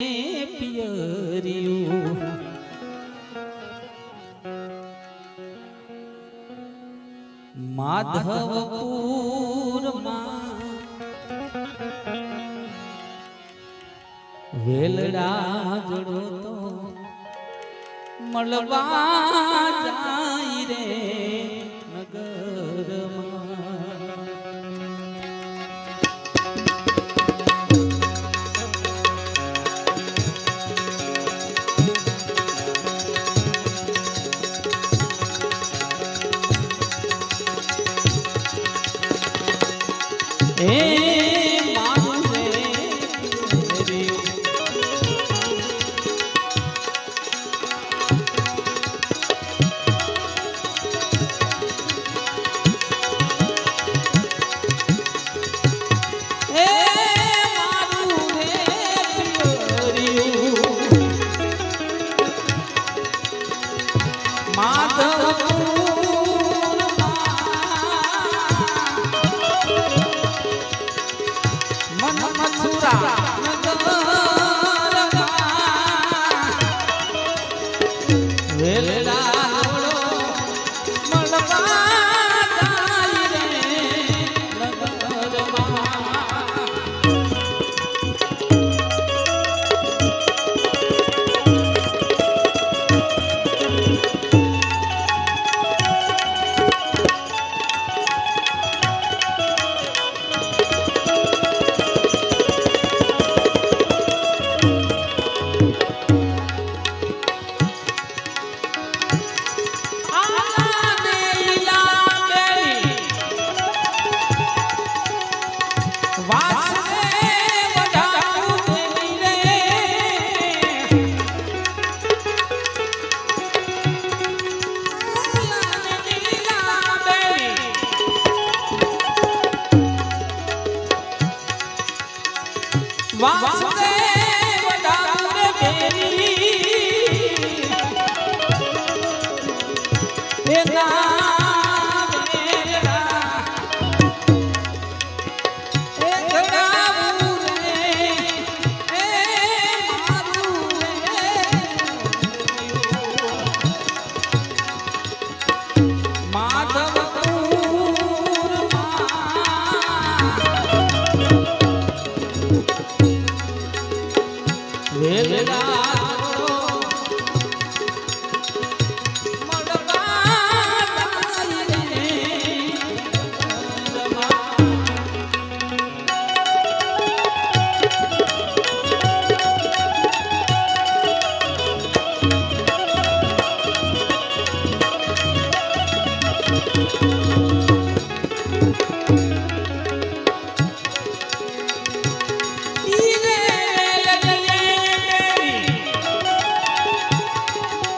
પિયરિયું. માધવપુરમાં વેલડા જડો તો મળવા જાય રે નગરમાં. না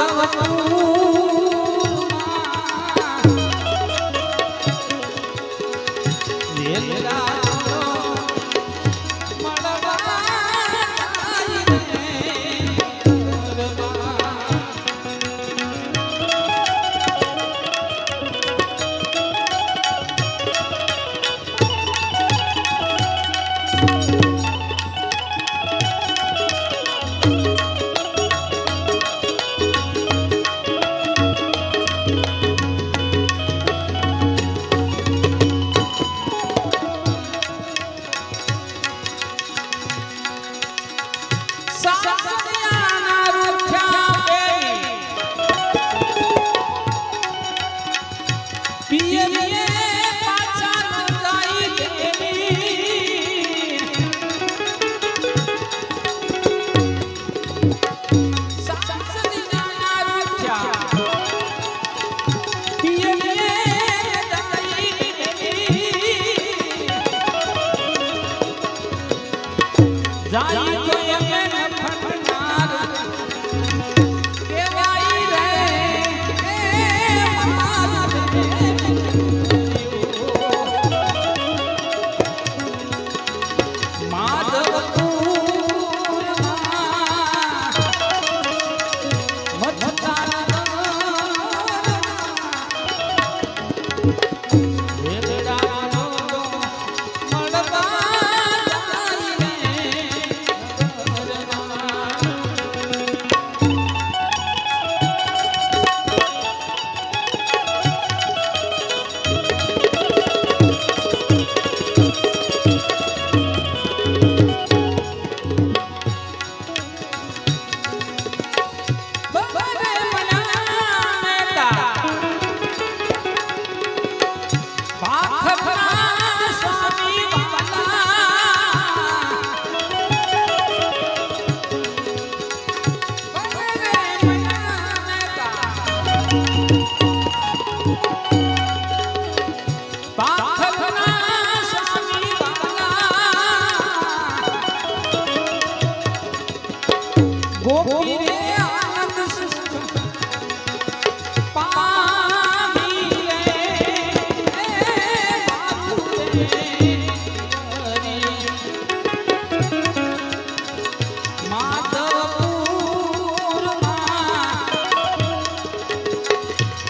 সবু જાય તો એમ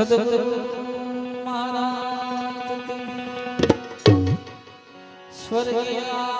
સદગુરુ મહારાજ સ્વર્ગીય